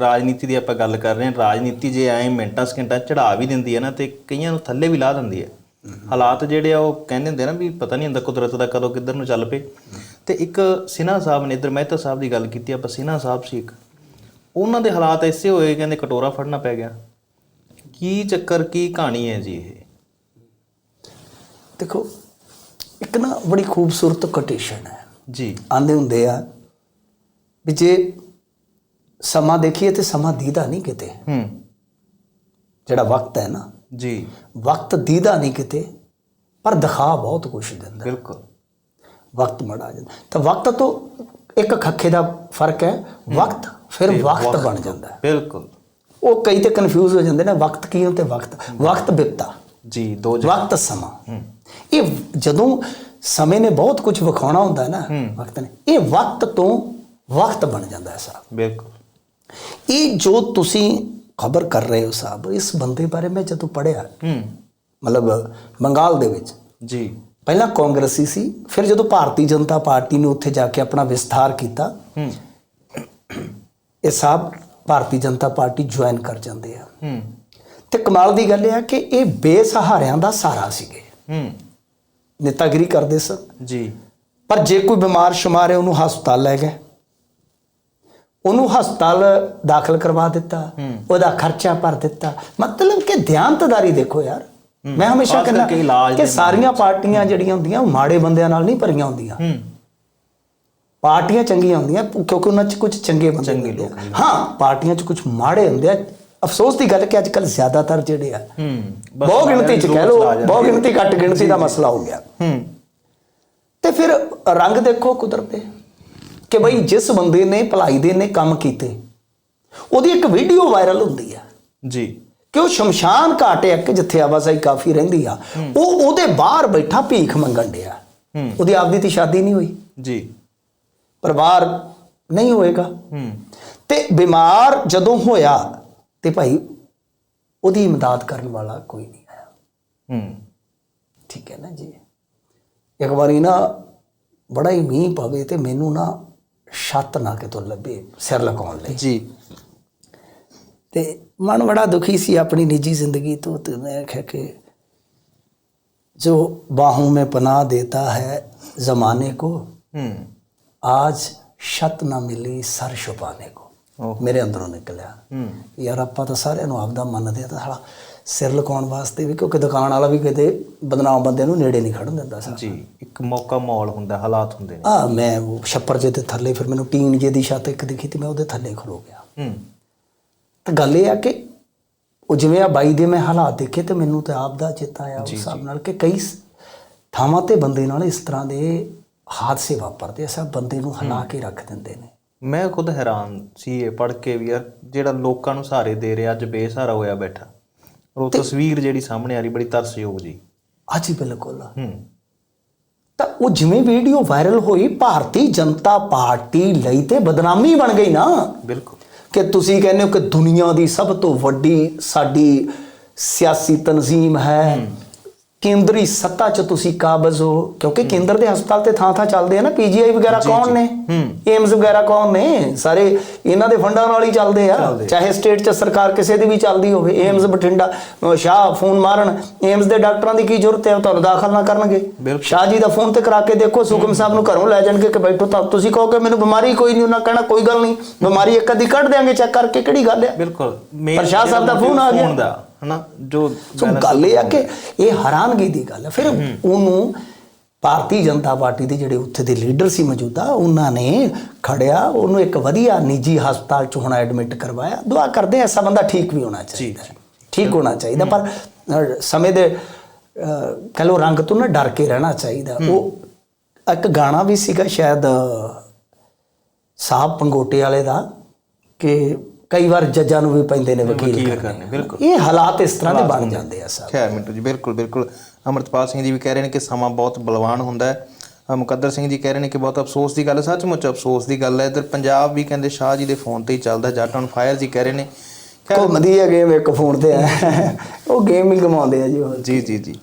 ਰਾਜਨੀਤੀ ਦੀ ਆਪਾਂ ਗੱਲ ਕਰ ਰਹੇ ਹਾਂ ਰਾਜਨੀਤੀ ਜੇ ਐਂ ਮਿੰਟਾਂ ਸਕਿੰਟਾਂ ਚੜਾ ਵੀ ਦਿੰਦੀ ਹੈ ਨਾ ਤੇ ਕਈਆਂ ਨੂੰ ਥੱਲੇ ਵੀ ਲਾ ਦਿੰਦੀ ਹੈ। ਹਾਲਾਤ ਜਿਹੜੇ ਆ ਉਹ ਕਹਿੰਦੇ ਹੁੰਦੇ ਨਾ ਵੀ ਪਤਾ ਨਹੀਂ ਹੁੰਦਾ ਕੁਦਰਤ ਦਾ ਕਦੋਂ ਕਿੱਧਰ ਨੂੰ ਚੱਲ ਪਏ। ਤੇ ਇੱਕ ਸਿਨਹਾ ਸਾਹਿਬ ਨੇ ਇਧਰ ਮਹਿਤਾ ਸਾਹਿਬ ਦੀ ਗੱਲ ਕੀਤੀ ਆਪਾਂ ਸਿਨਹਾ ਸਾਹਿਬ ਸੀ ਇੱਕ। ਉਹਨਾਂ ਦੇ ਹਾਲਾਤ ਐਸੇ ਹੋਏ ਕਹਿੰਦੇ ਕਟੋਰਾ ਫੜਨਾ ਪੈ ਗਿਆ। ਕੀ ਚੱਕਰ ਕੀ ਕਹਾਣੀ ਹੈ ਜੀ ਇਹ? ਦੇਖੋ ਇੱਕ ਨਾ ਬੜੀ ਖੂਬਸੂਰਤ ਕੋਟੇਸ਼ਨ ਹੈ। ਜੀ। ਆਂਦੇ ਹੁੰਦੇ ਆ ਵੀ ਜੇ ਸਮਾਂ ਦੇਖੀਏ ਤੇ ਸਮਾਂ ਦੀਦਾ ਨਹੀਂ ਕਿਤੇ। ਹੂੰ। ਜਿਹੜਾ ਵਕਤ ਹੈ ਨਾ ਜੀ। ਵਕਤ ਦੀਦਾ ਨਹੀਂ ਕਿਤੇ ਪਰ ਦਿਖਾ ਬਹੁਤ ਕੁਝ ਦਿੰਦਾ। ਬਿਲਕੁਲ। ਵਕਤ ਮੜਾ ਜਾਂਦਾ। ਤਾਂ ਵਕਤ ਤੋਂ ਇੱਕ ਖੱਖੇ ਦਾ ਫ਼ਰਕ ਹੈ ਵਕਤ ਫਿਰ ਵਕਤ ਬਣ ਜਾਂਦਾ। ਬਿਲਕੁਲ। ਉਹ ਕਈ ਤੇ ਕਨਫਿਊਜ਼ ਹੋ ਜਾਂਦੇ ਨੇ ਵਕਤ ਕੀ ਹੁੰਦਾ ਤੇ ਵਕਤ। ਵਕਤ ਬਿਪਤਾ। ਜੀ ਦੋ ਜ- ਵਕਤ ਸਮਾਂ। ਇਹ ਜਦੋਂ ਸਮੇਂ ਨੇ ਬਹੁਤ ਕੁਝ ਵਿਖਾਉਣਾ ਹੁੰਦਾ ਹੈ। ਨਾ ਵਕਤ ਨੇ ਇਹ ਵਕਤ ਤੋਂ ਵਕਤ ਬਣ ਜਾਂਦਾ ਹੈ ਬਿਲਕੁਲ। ਇਹ ਜੋ ਤੁਸੀਂ ਖਬਰ ਕਰ ਰਹੇ ਹੋ ਸਾਹਿਬ ਇਸ ਬੰਦੇ ਬਾਰੇ ਮੈਂ ਜਦੋਂ ਪੜਿਆ ਹੂੰ। ਮਤਲਬ ਬੰਗਾਲ ਦੇ ਵਿੱਚ ਜੀ। ਪਹਿਲਾਂ ਕਾਂਗਰਸੀ ਸੀ ਫਿਰ ਜਦੋਂ ਭਾਰਤੀ ਜਨਤਾ ਪਾਰਟੀ ਨੇ ਉੱਥੇ ਜਾ ਕੇ ਆਪਣਾ ਵਿਸਥਾਰ ਕੀਤਾ ਹੂੰ। ਇਹ ਸਾਹਿਬ ਭਾਰਤੀ ਜਨਤਾ ਪਾਰਟੀ ਜੁਆਇਨ ਕਰ ਜਾਂਦੇ ਆ। ਹੂੰ। ਤੇ ਕਮਾਲ ਦੀ ਗੱਲ ਇਹ ਆ ਕਿ ਇਹ ਬੇਸਹਾਰਿਆਂ ਦਾ ਸਹਾਰਾ ਸੀਗੇ। ਹੂੰ। ਨੇਤਾਗਿਰੀ ਕਰਦੇ ਸਨ। ਜੀ। ਪਰ ਜੇ ਕੋਈ ਬਿਮਾਰ ਸ਼ੁਮਾਰ ਹੈ ਉਹਨੂੰ ਹਸਪਤਾਲ ਲੈ ਗਏ। ਉਹਨੂੰ ਹਸਪਤਾਲ ਦਾਖਲ ਕਰਵਾ ਦਿੱਤਾ ਉਹਦਾ ਖਰਚਾ ਭਰ ਦਿੱਤਾ। ਮਤਲਬ ਕਿ ਧਿਆਨਤਦਾਰੀ ਦੇਖੋ ਯਾਰ। ਮੈਂ ਹਮੇਸ਼ਾ ਕਹਿੰਦਾ ਕਿ ਸਾਰੀਆਂ ਪਾਰਟੀਆਂ ਜਿਹੜੀਆਂ ਹੁੰਦੀਆਂ ਉਹ ਮਾੜੇ ਬੰਦਿਆਂ ਨਾਲ ਨਹੀਂ ਭਰੀਆਂ ਹੁੰਦੀਆਂ। ਪਾਰਟੀਆਂ ਚੰਗੀਆਂ ਹੁੰਦੀਆਂ ਕਿਉਂਕਿ ਉਹਨਾਂ 'ਚ ਕੁਝ ਚੰਗੇ ਬੰਦੇ ਚੰਗੇ। ਲੋਕ ਹਾਂ ਪਾਰਟੀਆਂ 'ਚ ਕੁਝ ਮਾੜੇ ਹੁੰਦੇ ਆ। ਅਫਸੋਸ ਦੀ ਗੱਲ ਕਿ ਅੱਜ ਕੱਲ ਜ਼ਿਆਦਾਤਰ ਜਿਹੜੇ ਆ ਬਹੁ ਗਿਣਤੀ 'ਚ ਕਹਿ ਜਾਂਦੇ ਬਹੁ ਗਿਣਤੀ ਘੱਟ ਗਿਣਤੀ ਦਾ ਮਸਲਾ ਹੋ ਗਿਆ। ਤੇ ਫਿਰ ਰੰਗ ਦੇਖੋ ਕੁਦਰਤ ਦੇ ਕਿ ਬਈ ਜਿਸ ਬੰਦੇ ਨੇ ਭਲਾਈ ਦੇ ਨੇ ਕੰਮ ਕੀਤੇ ਉਹਦੀ ਇੱਕ ਵੀਡੀਓ ਵਾਇਰਲ ਹੁੰਦੀ ਆ। ਜੀ। ਕਿ ਉਹ ਸ਼ਮਸ਼ਾਨ ਘਾਟ ਹੈ ਕਿ ਜਿੱਥੇ ਆਵਾਜਾਈ ਕਾਫੀ ਰਹਿੰਦੀ ਆ ਉਹ ਉਹਦੇ ਬਾਹਰ ਬੈਠਾ ਭੀਖ ਮੰਗਣ ਡਿਆ। ਉਹਦੀ ਆਪਦੀ ਤੇ ਸ਼ਾਦੀ ਨਹੀਂ ਹੋਈ। ਜੀ। ਪਰਿਵਾਰ ਨਹੀਂ ਹੋਏਗਾ। ਤੇ ਬਿਮਾਰ ਜਦੋਂ ਹੋਇਆ ਤੇ ਭਾਈ ਉਹਦੀ ਇਮਦਾਦ ਕਰਨ ਵਾਲਾ ਕੋਈ ਨਹੀਂ ਆਇਆ। ਹੂੰ। ਠੀਕ ਹੈ ਨਾ ਜੀ। ਇੱਕ ਵਾਰੀ ਨਾ ਬੜਾ ਹੀ ਮੀਂਹ ਪਵੇ ਤੇ ਮੈਨੂੰ ਨਾ ਛੱਤ ਨਾ ਕਿਤੋਂ ਲੱਭੇ ਸਿਰ ਲਗਾਉਣ ਲਈ ਜੀ ਤੇ ਮਨ ਬੜਾ ਦੁਖੀ ਸੀ ਆਪਣੀ ਨਿੱਜੀ ਜ਼ਿੰਦਗੀ ਤੋਂ ਤੇ ਮੈਂ ਆਖਿਆ ਕਿ ਜੋ ਬਾਹੋं में पनाह देता है जमाने को ਹੂੰ आज ਛੱਤ ਨਾ ਮਿਲੀ ਸਰ ਛੁਪਾਣੇ ਕੋ ਓਹ ਮੇਰੇ ਅੰਦਰੋਂ ਨਿਕਲਿਆ। ਯਾਰ ਆਪਾਂ ਤਾਂ ਸਾਰਿਆਂ ਨੂੰ ਆਪਦਾ ਮੰਨਦੇ ਆ ਤਾਂ ਸਾਲਾ ਸਿਰ ਲਕਾਉਣ ਵਾਸਤੇ ਵੀ ਕਿਉਂਕਿ ਦੁਕਾਨ ਵਾਲਾ ਵੀ ਕਿਤੇ ਬਦਨਾਮ ਬੰਦੇ ਨੂੰ ਨੇੜੇ ਨਹੀਂ ਖੜਨ ਦਿੰਦਾ ਸੀ ਜੀ ਇੱਕ ਮੌਕਾ ਮਾਹੌਲ ਹੁੰਦਾ ਹਾਲਾਤ ਹੁੰਦੇ ਨੇ। ਆ ਮੈਂ ਉਹ ਛੱਪਰ ਜੇ ਦੇ ਥੱਲੇ ਫਿਰ ਮੈਨੂੰ ਟੀਨ ਜੇ ਦੀ ਛੱਤ ਇੱਕ ਦਿਖੀ ਤੇ ਮੈਂ ਉਹਦੇ ਥੱਲੇ ਖਲੋ ਗਿਆ। ਹੂੰ। ਤਾਂ ਗੱਲ ਇਹ ਆ ਕਿ ਉਹ ਜਿਵੇਂ ਆ ਬਾਈ ਦੇ ਮੈਂ ਹਾਲਾਤ ਦੇਖੇ ਤੇ ਮੈਨੂੰ ਤੇ ਆਪ ਦਾ ਚੇਤਾ ਆਇਆ ਉਸ ਹਿਸਾਬ ਨਾਲ ਕਿ ਕਈ ਥਾਵਾਂ ਤੇ ਬੰਦੇ ਨਾਲ ਇਸ ਤਰ੍ਹਾਂ ਦੇ ਹਾਦਸੇ ਵਾਪਰਦੇ ਆ ਸਭ ਬੰਦੇ ਨੂੰ ਹਿਲਾ ਕੇ ਰੱਖ ਦਿੰਦੇ ਨੇ। ਮੈਂ ਖੁਦ ਹੈਰਾਨ ਸੀ ਇਹ ਪੜ੍ਹ ਕੇ ਵੀ ਯਾਰ ਜਿਹੜਾ ਲੋਕਾਂ ਨੂੰ ਸਹਾਰੇ ਦੇ ਰਿਹਾ ਅੱਜ ਬੇਸਹਾਰਾ ਹੋਇਆ ਬੈਠਾ। ਉਹ ਤਸਵੀਰ ਜਿਹੜੀ ਸਾਹਮਣੇ ਆ ਰਹੀ ਬੜੀ ਤਰਸਯੋਗ ਜੀ। ਹਾਂਜੀ ਬਿਲਕੁਲ। ਹੂੰ। ਤਾਂ ਉਹ ਜਿਵੇਂ ਵੀਡੀਓ ਵਾਇਰਲ ਹੋਈ ਭਾਰਤੀ ਜਨਤਾ ਪਾਰਟੀ ਲਈ ਤੇ ਬਦਨਾਮੀ ਬਣ ਗਈ ਨਾ। ਬਿਲਕੁਲ। ਕਿ ਤੁਸੀਂ ਕਹਿੰਦੇ ਹੋ ਕਿ ਦੁਨੀਆ ਦੀ ਸਭ ਤੋਂ ਵੱਡੀ ਸਾਡੀ ਸਿਆਸੀ ਤਨਜ਼ੀਮ ਹੈ। ਕੇਂਦਰੀ ਸੱਤਾ 'ਚ ਤੁਸੀਂ ਕਾਬਜ਼ ਹੋ ਕਿਉਂਕਿ ਕੇਂਦਰ ਦੇ ਹਸਪਤਾਲ ਤੇ ਥਾਂ ਥਾਂ ਚੱਲਦੇ ਆ ਨਾ ਪੀਜੀਆਈ ਵਗੈਰਾ ਕੌਣ ਨੇ? ਏਮਸ ਵਗੈਰਾ ਕੌਣ ਨੇ? ਸਾਰੇ ਇਹਨਾਂ ਦੇ ਫੰਡਾਂ ਨਾਲ ਹੀ ਚੱਲਦੇ ਆ। ਚਾਹੇ ਸਟੇਟ 'ਚ ਸਰਕਾਰ ਕਿਸੇ ਦੀ ਵੀ ਚੱਲਦੀ ਹੋਵੇ ਏਮਸ ਬਠਿੰਡਾ ਸ਼ਾਹ ਫੋਨ ਮਾਰਨ। ਏਮਸ ਦੇ ਡਾਕਟਰਾਂ ਦੀ ਕੀ ਜ਼ਰੂਰਤ ਹੈ? ਤੁਹਾਨੂੰ ਦਾਖਲ ਨਾ ਕਰਨਗੇ। ਸ਼ਾਹ ਜੀ ਦਾ ਫੋਨ ਤੇ ਕਰਾ ਕੇ ਦੇਖੋ ਸੁਖਮ ਸਾਹਿਬ ਨੂੰ ਘਰੋਂ ਲੈ ਜਾਣਗੇ ਕਿ ਬੈਠੋ ਤਾਂ ਤੁਸੀਂ ਕਹੋਗੇ ਮੈਨੂੰ ਬਿਮਾਰੀ ਕੋਈ ਨਹੀਂ ਉਹਨਾਂ ਕਹਿਣਾ ਕੋਈ ਗੱਲ ਨਹੀਂ। ਬਿਮਾਰੀ ਇੱਕ ਅੱਧੀ ਕੱਢ ਦਿਆਂਗੇ ਚੈੱਕ ਕਰਕੇ ਕਿਹੜੀ ਗੱਲ ਹੈ? ਬਿਲਕੁਲ। ਪਰ ਸ਼ਾਹ ਸਾਹਿਬ ਦਾ ਫੋਨ ਆ ਗਿਆ। ਹਨਾ ਜੋ ਸੋ ਗੱਲ ਇਹ ਆ ਕਿ ਇਹ ਹੈਰਾਨਗੀ ਦੀ ਗੱਲ ਹੈ ਫਿਰ ਉਹਨੂੰ ਭਾਰਤੀ ਜਨਤਾ ਪਾਰਟੀ ਦੇ ਜਿਹੜੇ ਉੱਥੇ ਦੇ ਲੀਡਰ ਸੀ ਮੌਜੂਦਾ ਉਹਨਾਂ ਨੇ ਖੜਿਆ ਉਹਨੂੰ ਇੱਕ ਵਧੀਆ ਨਿੱਜੀ ਹਸਪਤਾਲ ਚ ਹੁਣ ਐਡਮਿਟ ਕਰਵਾਇਆ। ਦੁਆ ਕਰਦੇ ਐਸਾ ਬੰਦਾ ਠੀਕ ਵੀ ਹੋਣਾ ਚਾਹੀਦਾ। ਠੀਕ ਹੋਣਾ ਚਾਹੀਦਾ ਪਰ ਸਮੇਂ ਦੇ ਕਹਿ ਲਓ ਰੰਗ ਤੋਂ ਨਾ ਡਰ ਕੇ ਰਹਿਣਾ ਚਾਹੀਦਾ। ਉਹ ਇੱਕ ਗਾਣਾ ਵੀ ਸੀਗਾ ਸ਼ਾਇਦ ਸਾਹਿਬ ਪੰਗੋਟੇ ਵਾਲੇ ਦਾ ਕਿ ਕਈ ਵਾਰ ਜੱਜਾਂ ਨੂੰ ਵੀ ਪੈਂਦੇ ਨੇ ਵਕੀਲ ਕਰਨੇ ਬਿਲਕੁਲ। ਇਹ ਹਾਲਾਤ ਇਸ ਤਰ੍ਹਾਂ ਦੇ ਬਣ ਜਾਂਦੇ ਆ ਸਰ ਖੈਰ ਮਿੰਟੂ ਜੀ ਬਿਲਕੁਲ ਬਿਲਕੁਲ। ਅਮਰਤਪਾਲ ਸਿੰਘ ਜੀ ਵੀ ਕਹਿ ਰਹੇ ਨੇ ਕਿ ਸਮਾਂ ਬਹੁਤ ਬਲਵਾਨ ਹੁੰਦਾ ਹੈ। ਮੁਕੱਦਰ ਸਿੰਘ ਜੀ ਕਹਿ ਰਹੇ ਨੇ ਕਿ ਬਹੁਤ ਅਫਸੋਸ ਦੀ ਗੱਲ ਹੈ। ਸੱਚਮੁੱਚ ਅਫਸੋਸ ਦੀ ਗੱਲ ਹੈ। ਇਧਰ ਪੰਜਾਬ ਵੀ ਕਹਿੰਦੇ ਸ਼ਾਹ ਜੀ ਦੇ ਫੋਨ ਤੇ ਹੀ ਚੱਲਦਾ ਜੱਟ ਔਨ ਫਾਇਰ ਜੀ ਕਹਿ ਰਹੇ ਨੇ। ਘੁੰਮਦੀ ਹੈ ਗੇਮ ਇੱਕ ਫੋਨ ਤੇ ਆ ਉਹ ਗੇਮ ਹੀ ਕਮਾਉਂਦੇ ਆ ਜੀ ਜੀ ਜੀ ਜੀ।